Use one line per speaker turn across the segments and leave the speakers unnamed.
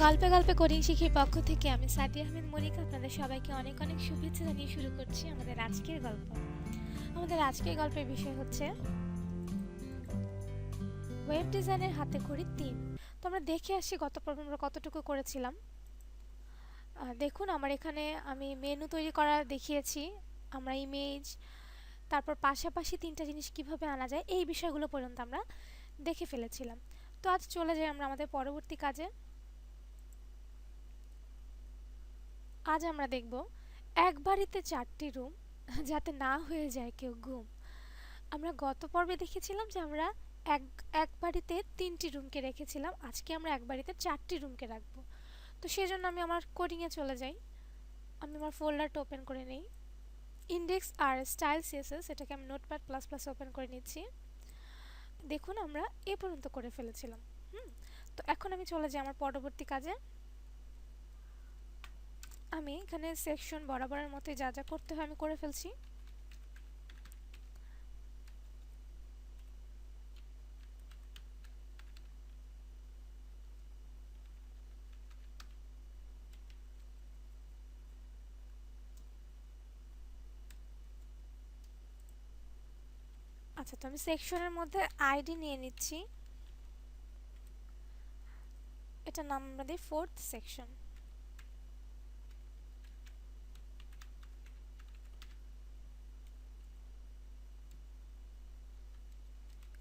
গল্পে গল্পে কোডিং শিখির পক্ষ থেকে আমি সাদিয়া আহমেদ মনিকা, আপনাদের সবাইকে অনেক অনেক শুভেচ্ছা জানিয়ে শুরু করছি আমাদের আজকের গল্প। আমাদের আজকের গল্পের বিষয় হচ্ছে ওয়েব ডিজাইনের হাতে খড়ি তিন তো আমরা দেখে আসি গত পর্ব আমরা কতটুকু করেছিলাম। দেখুন, আমার এখানে আমি মেনু তৈরি করা দেখিয়েছি, আমরা ইমেজ তারপর পাশাপাশি তিনটা জিনিস কীভাবে আনা যায়, এই বিষয়গুলো পর্যন্ত আমরা দেখে ফেলেছিলাম। তো আজ চলে যাই আমরা আমাদের পরবর্তী কাজে। আজ আমরা দেখব এক বাড়িতে চারটি রুম, যাতে না হয়ে যায় কেউ ঘুম আমরা গত পর্বে দেখেছিলাম যে আমরা এক এক বাড়িতে তিনটি রুমকে রেখেছিলাম। আজকে আমরা এক বাড়িতে চারটি রুমকে রাখব। তো সেই জন্য আমি আমার কোডিংয়ে চলে যাই। আমি আমার ফোল্ডারটা ওপেন করে নিই। ইন্ডেক্স আর স্টাইল সিএসএস এটাকে আমি নোটপ্যাড প্লাস প্লাস ওপেন করে নিচ্ছি। দেখুন, আমরা এ পর্যন্ত করে ফেলেছিলাম। হুম, তো এখন আমি চলে যাই আমার পরবর্তী কাজে। আমি এখানে সেকশন বরাবরের মতো যা যা করতে হয় আমি করে ফেলছি। আচ্ছা তো আমি সেকশনের মধ্যে আইডি নিয়ে নিচ্ছি। এটা নাম আমরা দিই ফোর্থ সেকশন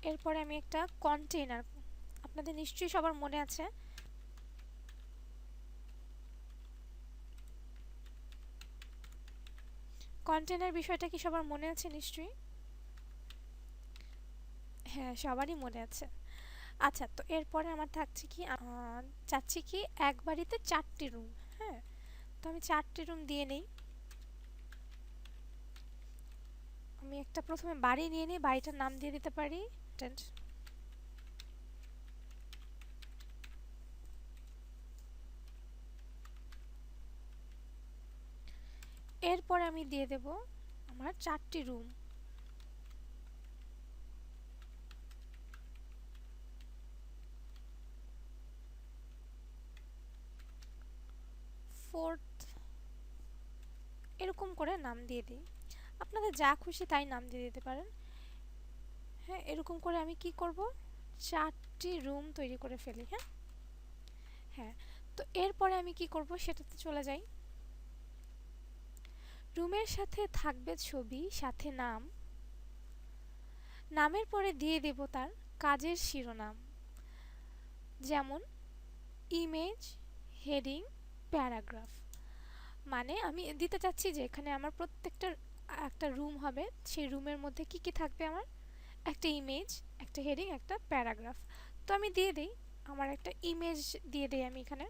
এরপরে আমি একটা কন্টেইনার আপনাদের নিশ্চয়ই সবার মনে আছে। কন্টেইনার বিষয়টা কি সবার মনে আছে নিশ্চয়ই? হ্যাঁ সবারই মনে আছে। আচ্ছা তো এরপরে আমার থাকছে কি চাচ্ছি কি এক বাড়িতে চারটি রুম হ্যাঁ? তো আমি চারটি রুম দিয়ে নেই। আমি একটা প্রথমে বাড়ি নিয়ে নিই, বাড়িটার নাম দিয়ে দিতে পারি। টেন্ট এরপরে আমি দিয়ে দেব আমার চারটি রুম ফোর্থ এরকম করে নাম দিয়ে দিই। আপনাদের যা খুশি তাই নাম দিয়ে দিতে পারেন। হ্যাঁ এরকম করে আমি কি করব? চারটি রুম তৈরি করে ফেলি হ্যাঁ? হ্যাঁ তো এরপরে আমি কি করব সেটাতে চলে যাই। রুমের সাথে থাকবে ছবি, সাথে নাম। নামের পরে দিয়ে দেব তার কাজের শিরোনাম। যেমন ইমেজ হেডিং প্যারাগ্রাফ মানে আমি দিতে চাচ্ছি যে এখানে আমার প্রত্যেকটা, একটা রুম হবে, সেই রুমের মধ্যে কি কি থাকবে আমার? একটা ইমেজ একটা হেডিং একটা প্যারাগ্রাফ তো আমি দিয়ে দিই, আমার একটা ইমেজ দিয়ে দিই আমি এখানে।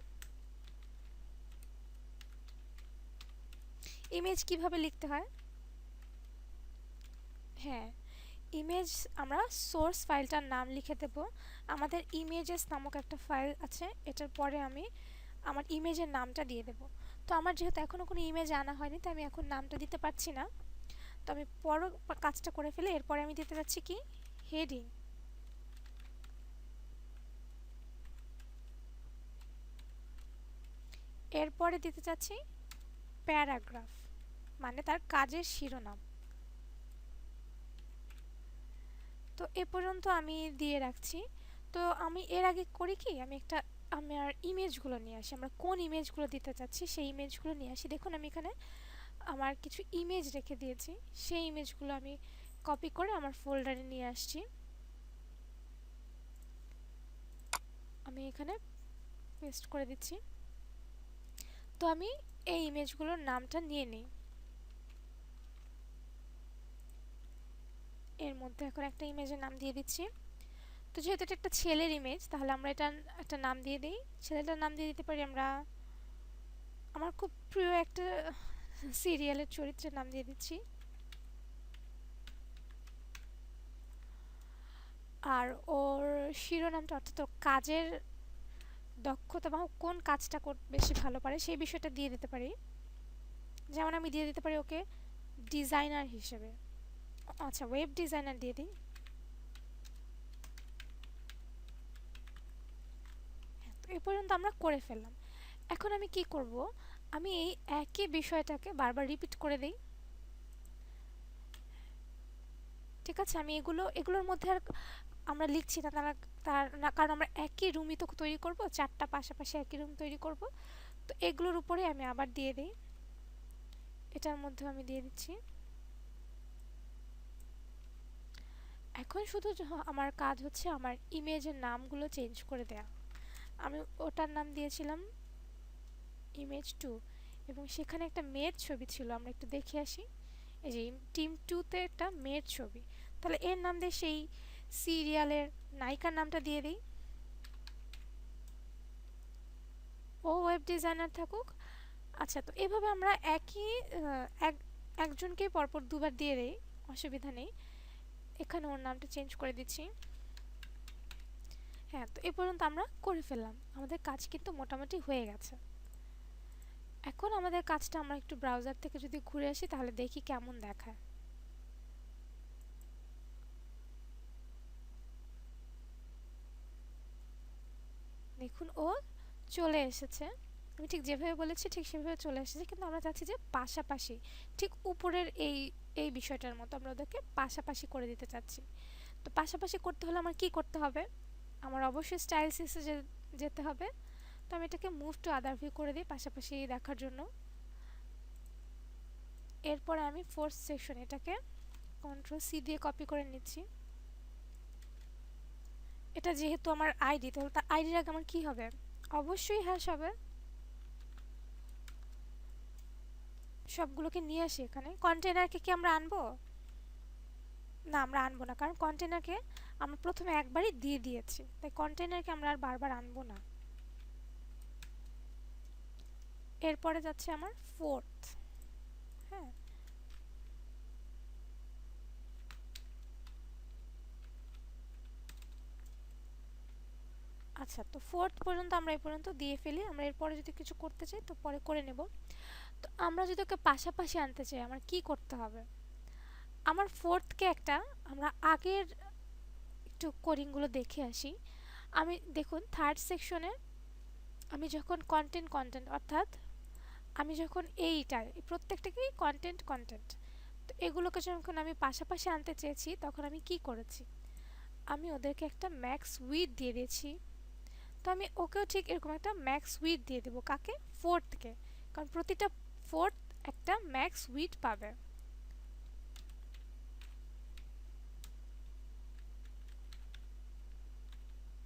ইমেজ কীভাবে লিখতে হয়? হ্যাঁ ইমেজ আমরা সোর্স ফাইলটার নাম লিখে দেব। আমাদের ইমেজেস নামক একটা ফাইল আছে, এটার পরে আমি আমার ইমেজের নামটা দিয়ে দেব। তো আমার যেহেতু এখনও কোনো ইমেজ আনা হয়নি তো আমি এখন নামটা দিতে পারছি না। তো আমি পর কাজটা করে ফেলে। এরপরে আমি দিতে যাচ্ছি কি? হেডিং এরপরে দিতে চাচ্ছি প্যারাগ্রাফ মানে তার কাজের শিরোনাম। তো এ পর্যন্ত আমি দিয়ে রাখছি। তো আমি এর আগে করি কি? আমি একটা, আমার ইমেজগুলো নিয়ে আসি। আমরা কোন ইমেজগুলো দিতে চাচ্ছি সেই ইমেজগুলো নিয়ে আসি। দেখুন আমি এখানে আমার কিছু ইমেজ রেখে দিয়েছি। সেই ইমেজগুলো আমি কপি করে আমার ফোল্ডারে নিয়ে আসছি। আমি এখানে পেস্ট করে দিচ্ছি। তো আমি এই ইমেজগুলোর নামটা নিয়ে নিই। এর মধ্যে এখন একটা ইমেজের নাম দিয়ে দিচ্ছি। তো যেহেতু এটা একটা ছেলের ইমেজ তাহলে আমরা এটা একটা নাম দিয়ে দিই। ছেলেটার নাম দিয়ে দিতে পারি আমরা আমার খুব প্রিয় একটা সিরিয়ালের চরিত্রের নাম দিয়ে দিচ্ছি। আর ওর শিরোনামটা অর্থাৎ ওর কাজের দক্ষতা বা কোন কাজটা বেশি ভালো পারে সেই বিষয়টা দিয়ে দিতে পারি। যেমন আমি দিয়ে দিতে পারি ওকে ডিজাইনার হিসেবে। আচ্ছা ওয়েব ডিজাইনার দিয়ে দিই। এ পর্যন্ত আমরা করে ফেললাম। এখন আমি কি করব? আমি এই একই বিষয়টাকে বারবার রিপিট করে দেই। ঠিক আছে, আমি এগুলো, এগুলোর মধ্যে আর আমরা লিখছি না, তারা, তার না, কারণ আমরা একই রুমই তো তৈরি করব, চারটা পাশাপাশি একই রুম তৈরি করব। তো এগুলোর উপরে আমি আবার দিয়ে দিই। এটার মধ্যে আমি দিয়ে দিচ্ছি। এখন শুধু আমার কাজ হচ্ছে আমার ইমেজের নামগুলো চেঞ্জ করে দেয়া। আমি ওটার নাম দিয়েছিলাম ইমেজ টু এবং সেখানে একটা মেয়ের ছবি ছিল, আমরা একটু দেখে আসি। এই যে টিম টুতে একটা মেয়ের ছবি। তাহলে এর নাম দিয়ে সেই সিরিয়ালের নায়িকার নামটা দিয়ে দিই। ও ওয়েব ডিজাইনার থাকুক। আচ্ছা তো এভাবে আমরা একই এক, একজনকেই পরপর দুবার দিয়ে দিই, অসুবিধা নেই। এখানে ওর নামটা চেঞ্জ করে দিচ্ছি। হ্যাঁ তো এ পর্যন্ত আমরা করে ফেললাম। আমাদের কাজ কিন্তু মোটামুটি হয়ে গেছে। এখন আমাদের কাজটা আমরা একটু ব্রাউজার থেকে যদি ঘুরে আসি, তাহলে দেখি কেমন দেখায়। দেখুন, ও চলে এসেছে। আমি ঠিক যেভাবে বলেছি, ঠিক সেভাবে চলে এসেছে, কিন্তু আমরা চাচ্ছি যে পাশাপাশি, ঠিক উপরের এই এই বিষয়টার মতো আমরা ওদেরকে পাশাপাশি করে দিতে চাচ্ছি। তো পাশাপাশি করতে হলে আমার কি করতে হবে? আমার অবশ্যই স্টাইল সিসে যেতে হবে। তো আমি এটাকে মুভ টু আদার ভিউ করে দিই পাশাপাশি দেখার জন্য। এরপরে আমি ফোর্থ সেকশন এটাকে কন্ট্রোল সি দিয়ে কপি করে নিচ্ছি। এটা যেহেতু আমার আইডি তাহলে তার আইডির আগে আমার কী হবে? অবশ্যই হ্যাশ হবে। সবগুলোকে নিয়ে আসি এখানে। কন্টেনারকে কি আমরা আনব? না, আমরা আনব না, কারণ কন্টেনারকে আমরা প্রথমে একবারই দিয়ে দিয়েছি। তাই কন্টেনারকে আমরা আর বারবার আনব না। এরপরে যাচ্ছে আমার ফোর্থ হ্যাঁ। আচ্ছা তো ফোর্থ পর্যন্ত আমরা এই পর্যন্ত দিয়ে ফেলি। আমরা এরপরে যদি কিছু করতে চাই, তো পরে করে নেব। তো আমরা যদি ওকে পাশাপাশি আনতে চাই, আমার কি করতে হবে? আমার ফোর্থকে একটা, আমরা আগের একটু কোডিংগুলো দেখে আসি। আমি, দেখুন থার্ড সেকশনে আমি যখন কন্টেন্ট কন্টেন্ট অর্থাৎ আমি যখন এইটা প্রত্যেকটাকেই কন্টেন্ট কন্টেন্ট তো এগুলোকে যখন আমি পাশাপাশি আনতে চেয়েছি, তখন আমি কি করেছি? আমি ওদেরকে একটা ম্যাক্স উইথ দিয়ে দিয়েছি। তো আমি ওকেও ঠিক এরকম একটা ম্যাক্স উইথ দিয়ে দেবো। কাকে? ফোর্থকে কারণ প্রতিটা ফোর্থ একটা ম্যাক্স উইথ পাবে।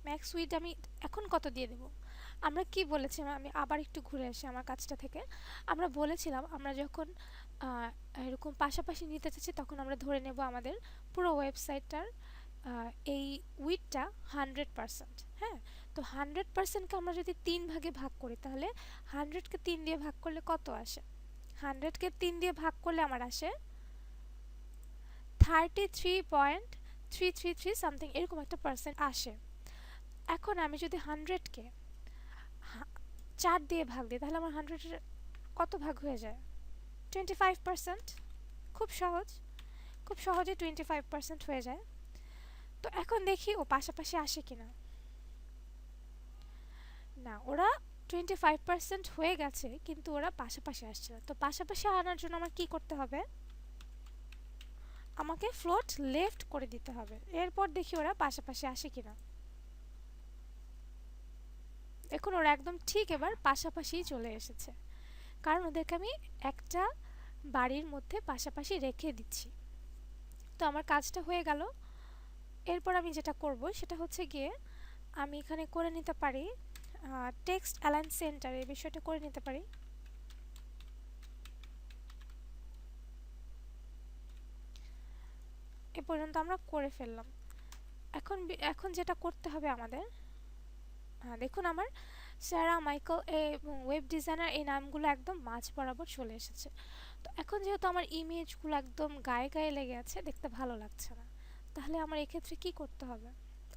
ম্যাক্স উইথ আমি এখন কত দিয়ে দেব? আমরা কি বলেছিলাম? আমি আবার একটু ঘুরে আসি আমার কাজটা থেকে। আমরা বলেছিলাম, আমরা যখন এরকম পাশাপাশি নিতে চাচ্ছি তখন আমরা ধরে নেব আমাদের পুরো ওয়েবসাইটটার এই উইথটা হান্ড্রেড পারসেন্ট হ্যাঁ? তো হান্ড্রেড পারসেন্টকে আমরা যদি তিন ভাগে ভাগ করি, তাহলে হান্ড্রেডকে তিন দিয়ে ভাগ করলে কত আসে? হান্ড্রেডকে তিন দিয়ে ভাগ করলে আমার আসে thirty three point three three three something এরকম একটা পার্সেন্ট আসে। এখন আমি যদি হান্ড্রেডকে চার দিয়ে ভাগ দিই, তাহলে আমার হান্ড্রেডের কত ভাগ হয়ে যায়? টোয়েন্টি ফাইভ পার্সেন্ট খুব সহজ। খুব সহজে টোয়েন্টি ফাইভ পার্সেন্ট হয়ে যায়। তো এখন দেখি ও পাশাপাশি আসে কিনা। না, ওরা টোয়েন্টি ফাইভ পার্সেন্ট হয়ে গেছে, কিন্তু ওরা পাশাপাশি আসছে তো পাশাপাশি আনার জন্য আমার কি করতে হবে? আমাকে ফ্লোট লেফট করে দিতে হবে। এরপর দেখি ওরা পাশাপাশি আসে কিনা। দেখুন ওরা একদম ঠিক এবার পাশাপাশি চলে এসেছে। কারণ ওদেরকে আমি একটা বাড়ির মধ্যে পাশাপাশি রেখে দিচ্ছি। তো আমার কাজটা হয়ে গেল। এরপর আমি যেটা করব সেটা হচ্ছে গিয়ে আমি এখানে করে নিতে পারি টেক্সট অ্যালাইন সেন্টার, এই বিষয়টা করে নিতে পারি। এ পর্যন্ত আমরা করে ফেললাম। এখন এখন যেটা করতে হবে আমাদের দেখুন আমার স্যারা মাইকেল এবং ওয়েব ডিজাইনার এই নামগুলো একদম মাঝ বরাবর চলে এসেছে। তো এখন যেহেতু আমার ইমেজগুলো একদম গায়ে গায়ে লেগে আছে, দেখতে ভালো লাগছে না। তাহলে আমার এক্ষেত্রে কি করতে হবে?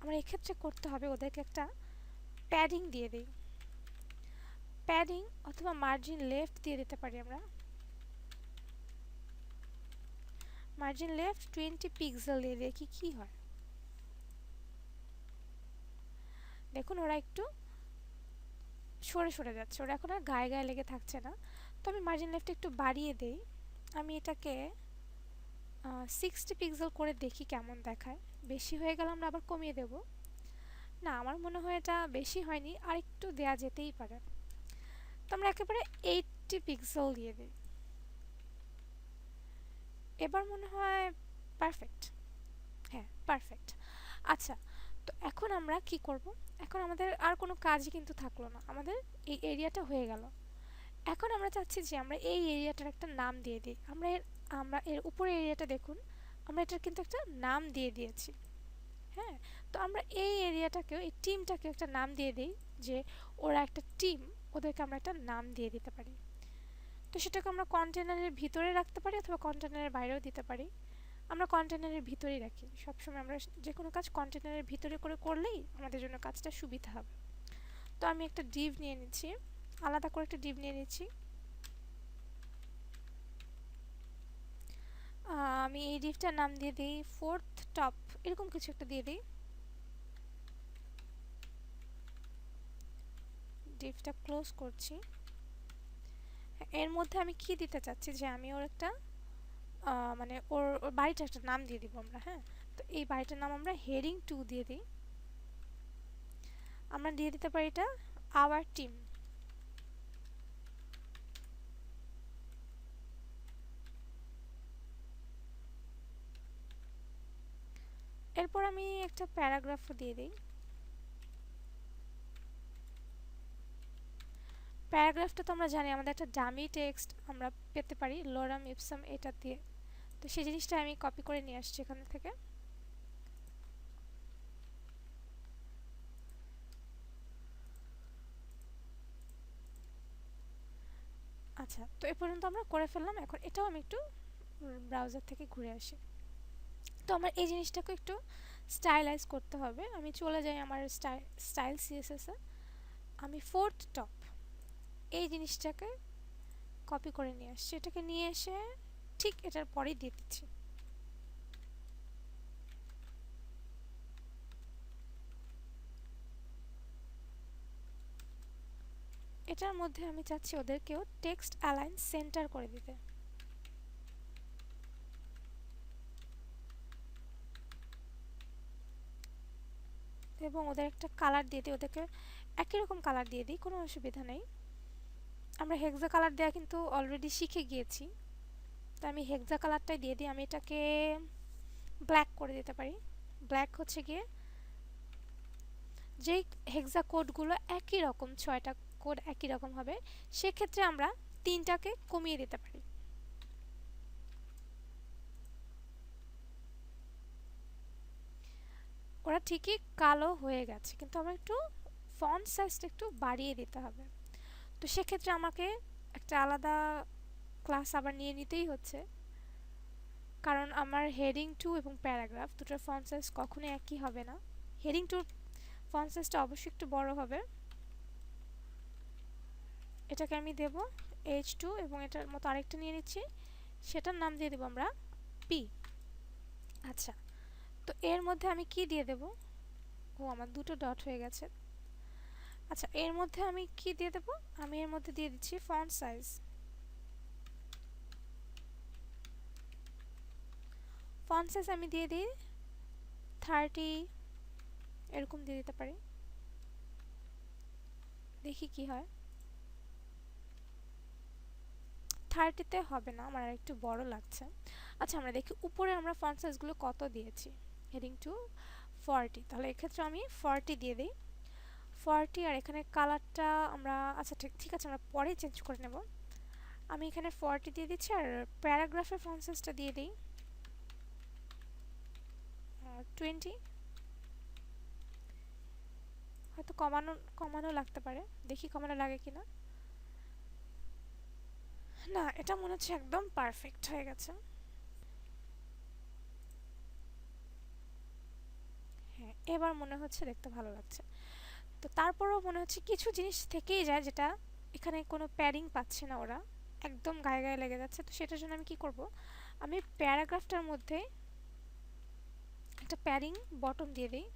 আমার এক্ষেত্রে করতে হবে ওদেরকে একটা প্যাডিং দিয়ে দিই। প্যাডিং অথবা মার্জিন লেফট দিয়ে দিতে পারি আমরা। মার্জিন লেফট টোয়েন্টি পিক্সেল দিয়ে দেখি কি হয়? দেখুন, ওরা একটু সরে সরে যাচ্ছে। ওরা এখন আর গায়ে গায়ে লেগে থাকছে না। তো আমি মার্জিন লেফটে একটু বাড়িয়ে দেই। আমি এটাকে সিক্সটি পিক্সেল করে দেখি কেমন দেখায়। বেশি হয়ে গেলে আমরা আবার কমিয়ে দেব। না, আমার মনে হয় এটা বেশি হয়নি। আর একটু দেয়া যেতেই পারে। তো আমরা একেবারে এইটটি পিক্সেল দিয়ে দিই। এবার মনে হয় পারফেক্ট হ্যাঁ পারফেক্ট আচ্ছা তো এখন আমরা কি করব? এখন আমাদের আর কোনো কাজই কিন্তু থাকল না। আমাদের এই এরিয়াটা হয়ে গেল। এখন আমরা চাচ্ছি যে আমরা এই এরিয়াটার একটা নাম দিয়ে দিই। আমরা এর আমরা এর উপরে এরিয়াটা দেখুন, আমরা এটার কিন্তু একটা নাম দিয়ে দিয়েছি। হ্যাঁ? তো আমরা এই এরিয়াটাকেও, এই টিমটাকেও একটা নাম দিয়ে দিই যে ওরা একটা টিম, ওদেরকে আমরা একটা নাম দিয়ে দিতে পারি। তো সেটাকে আমরা কন্টেনারের ভিতরে রাখতে পারি অথবা কন্টেনারের বাইরেও দিতে পারি। আমরা কন্টেনারের ভিতরেই রাখি। সবসময় আমরা যে কোনো কাজ কন্টেনারের ভিতরে করে করলেই আমাদের জন্য কাজটা সুবিধা হবে। তো আমি একটা ডিভ নিয়ে নিচ্ছি। আলাদা করে একটা ডিভ নিয়ে নিচ্ছি। আমি এই ডিভটার নাম দিয়ে দিই ফোর্থ টপ। এরকম কিছু একটা দিয়ে দিই। ডিভটা ক্লোজ করছি। এর মধ্যে আমি কি দিতে চাচ্ছি? যে আমি ওর একটা মানে ওর ওর বাড়িটা একটা নাম দিয়ে দিব আমরা হ্যাঁ? তো এই বাড়িটার নাম আমরা হেডিং টু দিয়ে দিই। আমরা দিয়ে দিতে পারি এটা আওয়ার টিম। এরপর আমি একটা প্যারাগ্রাফও দিয়ে দিই। প্যারাগ্রাফটা তো আমরা জানি, আমাদের একটা ডামি টেক্সট আমরা পেতে পারি লোরাম ইপসাম এটা দিয়ে। তো সেই জিনিসটা আমি কপি করে নিয়ে আসছি এখান থেকে। আচ্ছা তো এ পর্যন্ত আমরা করে ফেললাম, এখন এটাও আমি একটু ব্রাউজার থেকে ঘুরে আসি। তো আমার এই জিনিসটাকে একটু স্টাইলাইজ করতে হবে। আমি চলে যাই আমার স্টাইল সিএসএসে আমি ফোর্থ টপ এই জিনিসটাকে কপি করে নিয়ে আসছি এটাকে নিয়ে এসে ঠিক এটার পরেই দিয়ে দিচ্ছি। এটার মধ্যে আমি চাচ্ছি ওদেরকেও টেক্সট অ্যালাইন সেন্টার করে দিতে। এবং ওদের একটা কালার দিয়ে দিই ওদেরকে একই রকম কালার দিয়ে দিই, কোনো অসুবিধা নেই। আমরা হেক্সা কালার দেওয়া কিন্তু অলরেডি শিখে গিয়েছি। তো আমি হেক্সা কালারটাই দিয়ে দিই, আমি এটাকে ব্ল্যাক করে দিতে পারি। ব্ল্যাক হচ্ছে গিয়ে যেই হেক্সা কোডগুলো একই রকম, ছয়টা কোড একই রকম হবে, সেক্ষেত্রে আমরা তিনটাকে কমিয়ে দিতে পারি। ওরা ঠিকই কালো হয়ে গেছে, কিন্তু আমার একটু ফন্ট সাইজটা একটু বাড়িয়ে দিতে হবে। তো সেক্ষেত্রে আমাকে একটা আলাদা ক্লাস আবার নিয়ে নিতেই হচ্ছে। কারণ আমার হেডিং টু এবং প্যারাগ্রাফ দুটোর ফন্ট সাইজ কখনোই একই হবে না। হেডিং টুর ফন্ট সাইজটা অবশ্যই একটু বড় হবে। এটাকে আমি দেব এইচ টু এবং এটার মতো আরেকটা নিয়ে নিচ্ছি। সেটার নাম দিয়ে দেবো আমরা পি আচ্ছা তো এর মধ্যে আমি কি দিয়ে দেব? ও, আমার দুটো ডট হয়ে গেছে। আচ্ছা এর মধ্যে আমি কি দিয়ে দেব? আমি এর মধ্যে দিয়ে দিচ্ছি ফন্ট সাইজ ফন্ট সাইজ আমি দিয়ে দিই থার্টি এরকম দিয়ে দিতে পারি। দেখি কি হয়। থার্টিতে হবে না, আমার একটু বড় লাগছে। আচ্ছা আমরা দেখি উপরে আমরা ফন্ট সাইজগুলো কত দিয়েছি? হেডিং টু ফর্টি তাহলে এক্ষেত্রে আমি ফর্টি দিয়ে দিই। ফর্টি আর এখানে কালারটা আমরা আচ্ছা ঠিক ঠিক আছে, আমরা পরে চেঞ্জ করে নেব। আমি এখানে ফর্টি দিয়ে দিচ্ছি আর প্যারাগ্রাফের ফন্ট সাইজটা দিয়ে দিই। টোয়েন্টি হয়তো কমানো কমানো লাগতে পারে। দেখি কমানো লাগে কিনা। না, এটা মনে হচ্ছে একদম পারফেক্ট হয়ে গেছে। হ্যাঁ এবার মনে হচ্ছে দেখতে ভালো লাগছে। তো তারপরেও মনে হচ্ছে কিছু জিনিস থেকেই যায় যেটা এখানে কোনো প্যারিং পাচ্ছে না ওরা। একদম গায়ে গায়ে লেগে যাচ্ছে। তো সেটার জন্য আমি কি করব? আমি প্যারাগ্রাফটার মধ্যে একটা প্যারিং বটম দিয়ে দিই।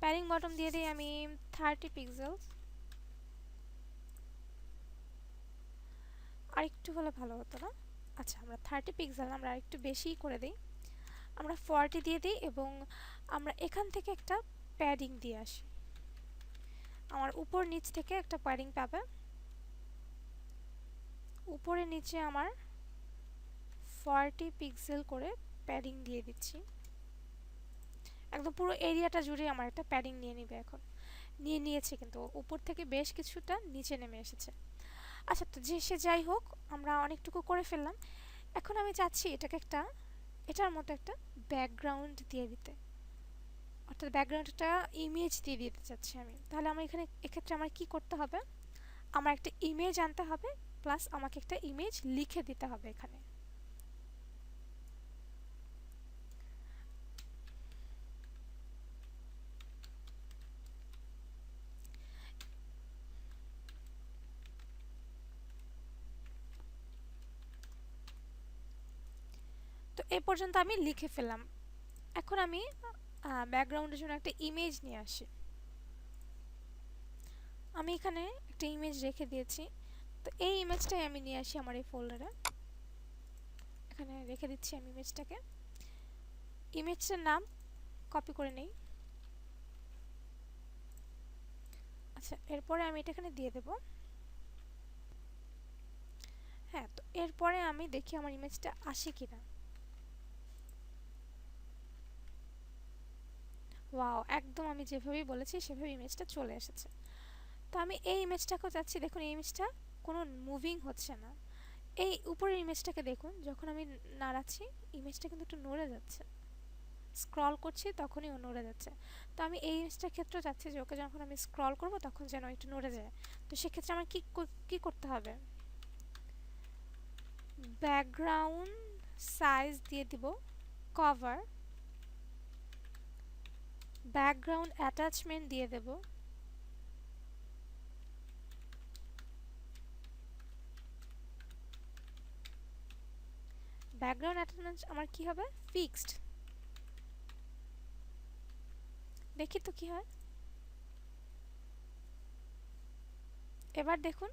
প্যারিং বটম দিয়ে দিই আমি থার্টি পিক্সেলস আর একটু হলে ভালো হতো না? আচ্ছা আমরা থার্টি পিক্সেল আমরা একটু বেশিই করে দিই। আমরা ফর্টি দিয়ে দিই এবং আমরা এখান থেকে একটা প্যাডিং দিয়ে আসি। আমার উপর নিচ থেকে একটা প্যাডিং পাবে। উপরে নিচে আমার ফর্টি পিক্সেল করে প্যাডিং দিয়ে দিচ্ছি। একদম পুরো এরিয়াটা জুড়ে আমার একটা প্যাডিং নিয়ে নিবে এখন। নিয়ে নিয়েছে কিন্তু উপর থেকে বেশ কিছুটা নিচে নেমে এসেছে। আচ্ছা তো যে সে যাই হোক, আমরা অনেকটুকু করে ফেললাম। এখন আমি চাচ্ছি এটাকে একটা এটার মতো একটা ব্যাকগ্রাউন্ড দিয়ে দিতে। অর্থাৎ ব্যাকগ্রাউন্ডটা ইমেজ দিয়ে দিতে চাচ্ছি আমি। তাহলে আমার এখানে, এক্ষেত্রে আমার কি করতে হবে? আমার একটা ইমেজ আনতে হবে প্লাস আমাকে একটা ইমেজ লিখে দিতে হবে এখানে। এ পর্যন্ত আমি লিখে ফেললাম। এখন আমি ব্যাকগ্রাউন্ডের জন্য একটা ইমেজ নিয়ে আসি। আমি এখানে একটা ইমেজ রেখে দিয়েছি। তো এই ইমেজটাই আমি নিয়ে আসি আমার এই ফোল্ডারে এখানে রেখে দিচ্ছি আমি ইমেজটাকে ইমেজটার নাম কপি করে নেই। আচ্ছা এরপরে আমি এটা এখানে দিয়ে দেব। হ্যাঁ তো এরপরে আমি দেখি আমার ইমেজটা আসে কিনা। ওয়াও, একদম আমি যেভাবেই বলেছি, সেভাবে ইমেজটা চলে এসেছে। তো আমি এই ইমেজটাকেও চাচ্ছি, দেখুন এই ইমেজটা কোনো মুভিং হচ্ছে না। এই উপরের ইমেজটাকে দেখুন, যখন আমি নাড়াচ্ছি ইমেজটা কিন্তু একটু নড়ে যাচ্ছে। স্ক্রল করছি, তখনই ও নড়ে যাচ্ছে। তো আমি এই ইমেজটার ক্ষেত্রেও চাচ্ছি যে, ওকে যখন আমি স্ক্রল করব, তখন যেন একটু নড়ে যায়। তো সেক্ষেত্রে আমার কি কী করতে হবে? ব্যাকগ্রাউন্ড সাইজ দিয়ে দিব কভার ব্যাকগ্রাউন্ড অ্যাটাচমেন্ট দিয়ে দেব। ব্যাকগ্রাউন্ড অ্যাটাচমেন্ট আমার কি হবে? ফিক্সড। দেখি তো কি হয়। এবার দেখুন,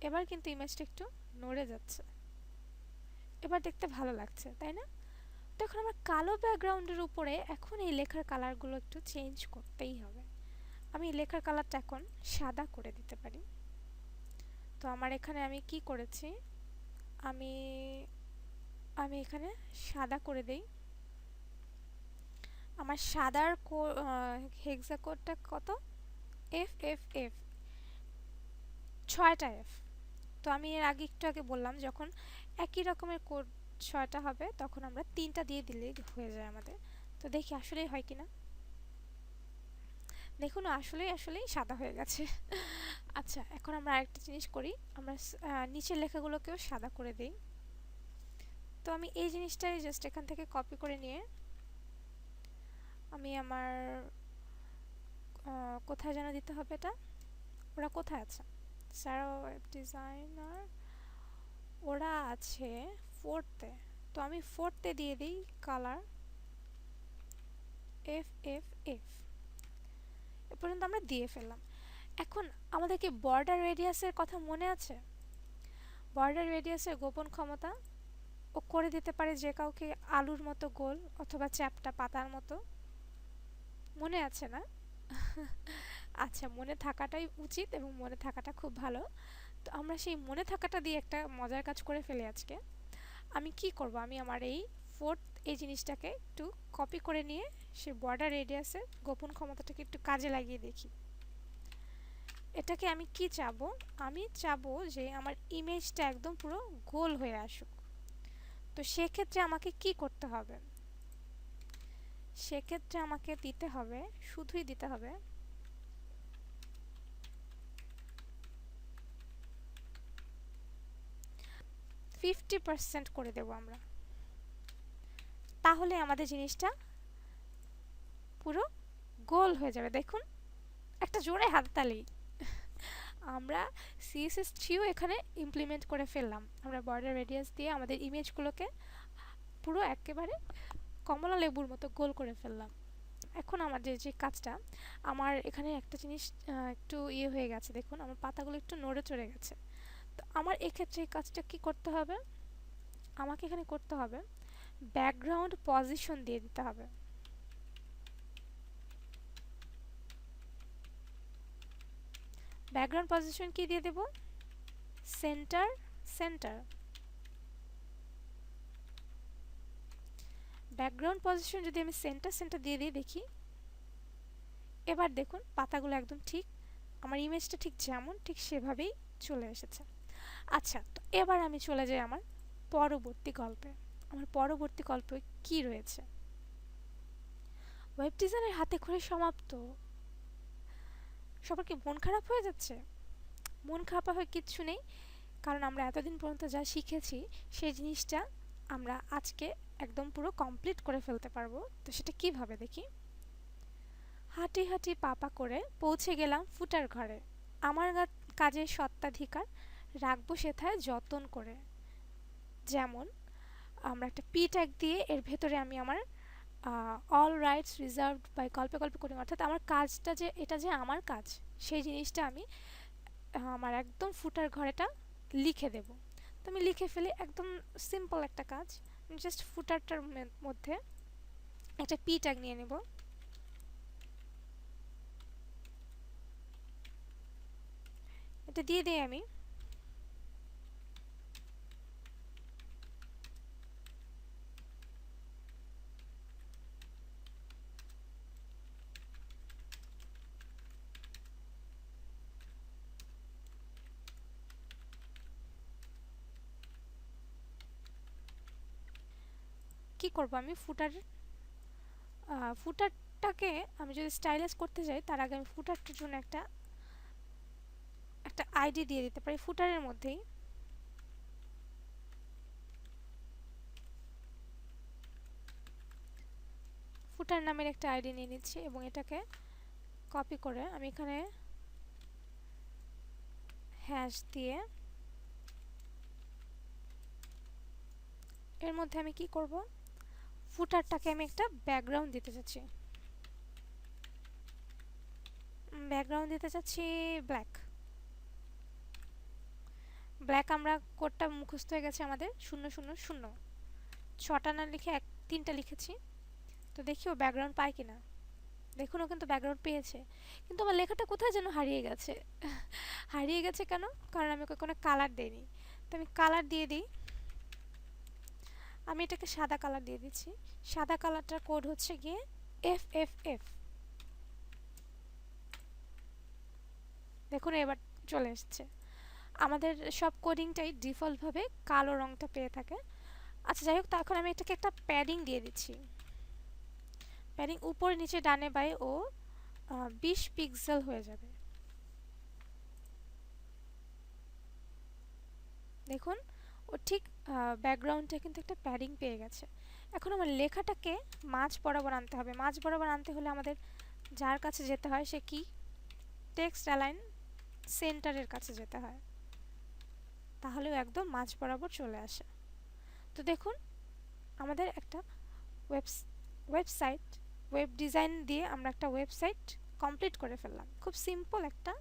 এবার কিন্তু ইমেজটা একটু নড়ে যাচ্ছে। এবার দেখতে ভালো লাগছে, তাই না? তো এখন আমার কালো ব্যাকগ্রাউন্ডের উপরে এখন এই লেখার কালারগুলো একটু চেঞ্জ করতেই হবে। আমি লেখার কালারটা এখন সাদা করে দিতে পারি। তো আমার এখানে আমি কি করেছি? আমি আমি এখানে সাদা করে দেই। আমার সাদার হেক্সা কোডটা কত? এফ এফ এফ ছয়টা এফ তো আমি এর আগে একটু আগে বললাম, যখন একই রকমের কোড ছয়টা হবে, তখন আমরা তিনটা দিয়ে দিলেই হয়ে যায় আমাদের। তো দেখি আসলেই হয় কিনা। দেখুন, আসলেই আসলেই সাদা হয়ে গেছে। আচ্ছা এখন আমরা আরেকটা জিনিস করি। আমরা নিচের লেখাগুলোকেও সাদা করে দেই। তো আমি এই জিনিসটাই জাস্ট এখান থেকে কপি করে নিয়ে আমি আমার কোথায় যেন দিতে হবে এটা? ওরা কোথায় আছে? স্যারো ডিজাইনার ওরা আছে ফোর্থে তো আমি ফোর্থে দিয়ে দিই colour F F F A পর্যন্ত আমরা দিয়ে ফেললাম। এখন আমাদের কি বর্ডার রেডিয়াসের কথা মনে আছে? বর্ডার রেডিয়াসের গোপন ক্ষমতা ও করে দিতে পারে যে কাউকে আলুর মতো গোল অথবা চ্যাপটা পাতার মতো। মনে আছে না? আচ্ছা মনে থাকাটাই উচিত এবং মনে থাকাটা খুব ভালো। তো আমরা সেই মনে থাকাটা দিয়ে একটা মজার কাজ করে ফেলে আজকে। আমি কি করব? আমি আমার এই ফোর্থ এই জিনিসটাকে একটু কপি করে নিয়ে সে বর্ডার রেডিয়াসে গোপন ক্ষমতাটাকে একটু কাজে লাগিয়ে দেখি। এটাকে আমি কি চাবো? আমি চাবো যে আমার ইমেজটা একদম পুরো গোল হয়ে আসুক। তো সেক্ষেত্রে আমাকে কি করতে হবে? সেক্ষেত্রে আমাকে দিতে হবে, শুধুই দিতে হবে ফিফটি পার্সেন্ট করে দেব আমরা। তাহলে আমাদের জিনিসটা পুরো গোল হয়ে যাবে। দেখুন, একটা জোরে হাততালি। আমরা সিএসএস থ্রিও এখানে ইমপ্লিমেন্ট করে ফেললাম। আমরা বর্ডার রেডিয়াস দিয়ে আমাদের ইমেজগুলোকে পুরো একেবারে কমলা লেবুর মতো গোল করে ফেললাম। এখন আমাদের যে কাজটা, আমার এখানে একটা জিনিস একটু ইয়ে হয়ে গেছে। দেখুন, আমার পাতাগুলো একটু নড়ে চড়ে গেছে। তো আমার এক্ষেত্রে এই কাজটা কি করতে হবে? আমাকে এখানে করতে হবে ব্যাকগ্রাউন্ড পজিশন দিয়ে দিতে হবে। ব্যাকগ্রাউন্ড পজিশন কি দিয়ে দেব? সেন্টার সেন্টার ব্যাকগ্রাউন্ড পজিশন যদি আমি সেন্টার সেন্টার দিয়ে দিয়ে দেখি। এবার দেখুন, পাতাগুলো একদম ঠিক, আমার ইমেজটা ঠিক যেমন, ঠিক সেভাবেই চলে এসেছে। আচ্ছা তো এবার আমি চলে যাই আমার পরবর্তী গল্পে। আমার পরবর্তী গল্পে কি রয়েছে? ওয়েব ডিজাইনের হাতে খড়ি সমাপ্ত। সবার কি মন খারাপ হয়ে যাচ্ছে? মন খারাপ হয়ে কিচ্ছু নেই, কারণ আমরা এতদিন পর্যন্ত যা শিখেছি, সেই জিনিসটা আমরা আজকে একদম পুরো কমপ্লিট করে ফেলতে পারব। তো সেটা কীভাবে দেখি? হাঁটি হাঁটি পাপা করে পৌঁছে গেলাম ফুটার ঘরে। আমার কাজের সত্ত্বাধিকার রাখব সেথায় যতন করে। যেমন, আমরা একটা পি ট্যাগ দিয়ে এর ভেতরে আমি আমার অল রাইটস রিজার্ভড বাই কল্পে কল্পে করি। অর্থাৎ আমার কাজটা যে, এটা যে আমার কাজ, সেই জিনিসটা আমি আমার একদম ফুটার ঘরেটা লিখে দেব। তো আমি লিখে ফেলি একদম সিম্পল একটা কাজ জাস্ট ফুটারটার মধ্যে একটা পি ট্যাগ নিয়ে নেব। এটা দিয়ে দিই আমি। কি করব? আমি ফুটার ফুটারটাকে আমি যদি স্টাইলাইজ করতে যাই, তার আগে আমি ফুটারটার জন্য একটা একটা আইডি দিয়ে দিতে পারি ফুটারের মধ্যেই। ফুটার নামের একটা আইডি নিয়ে নিচ্ছি এবং এটাকে কপি করে আমি এখানে হ্যাশ দিয়ে এর মধ্যে আমি কি করব? ফুটারটাকে আমি একটা ব্যাকগ্রাউন্ড দিতে চাচ্ছি। ব্যাকগ্রাউন্ড দিতে চাচ্ছি ব্ল্যাক ব্ল্যাক আমরা কোডটা মুখস্থ হয়ে গেছে আমাদের শূন্য শূন্য শূন্য। ছটা না লিখে এক, তিনটা লিখেছি। তো দেখি ও ব্যাকগ্রাউন্ড পায় কিনা। দেখুন, ও কিন্তু ব্যাকগ্রাউন্ড পেয়েছে। কিন্তু আমার লেখাটা কোথায় যেন হারিয়ে গেছে। হারিয়ে গেছে কেন? কারণ আমি ওকে কোনো কালার দিইনি। তো আমি কালার দিয়ে দিই। আমি এটাকে সাদা কালার দিয়ে দিচ্ছি। সাদা কালারটার কোড হচ্ছে গিয়ে এফ এফ এফ দেখুন, এবার চলে এসছে। আমাদের সব কোডিংটাই ডিফল্টভাবে কালো রংটা পেয়ে থাকে। আচ্ছা যাই হোক এখন আমি এটাকে একটা প্যাডিং দিয়ে দিচ্ছি। প্যাডিং উপরে, নিচে, ডানে বাই ও বিশ পিক্সেল হয়ে যাবে। দেখুন ও ঠিক ব্যাকগ্রাউন্ডে কিন্তু একটা প্যাডিং পেয়ে গেছে। এখন আমার লেখাটাকে মাঝ বরাবর আনতে হবে। মাঝ বরাবর আনতে হলে আমাদের যার কাছে যেতে হয় সে কি? টেক্সট অ্যালাইন সেন্টারের কাছে যেতে হয়। তাহলেও একদম মাঝ বরাবর চলে আসে। তো দেখুন, আমাদের একটা ওয়েব ওয়েবসাইট ওয়েব ডিজাইন দিয়ে আমরা একটা ওয়েবসাইট কমপ্লিট করে ফেললাম। খুব সিম্পল একটা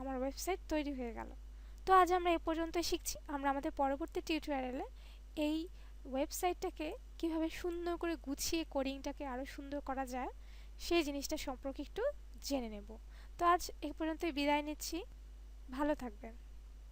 আমার ওয়েবসাইট তৈরি হয়ে গেল। তো আজ আমরা এ পর্যন্ত শিখছি। আমরা আমাদের পরবর্তী টিউটোরিয়ালে এই ওয়েবসাইটটাকে কীভাবে সুন্দর করে গুছিয়ে কোডিংটাকে আরও সুন্দর করা যায়, সেই জিনিসটা সম্পর্কে একটু জেনে নেব। তো আজ এ পর্যন্তই বিদায় নিচ্ছি। ভালো থাকবেন।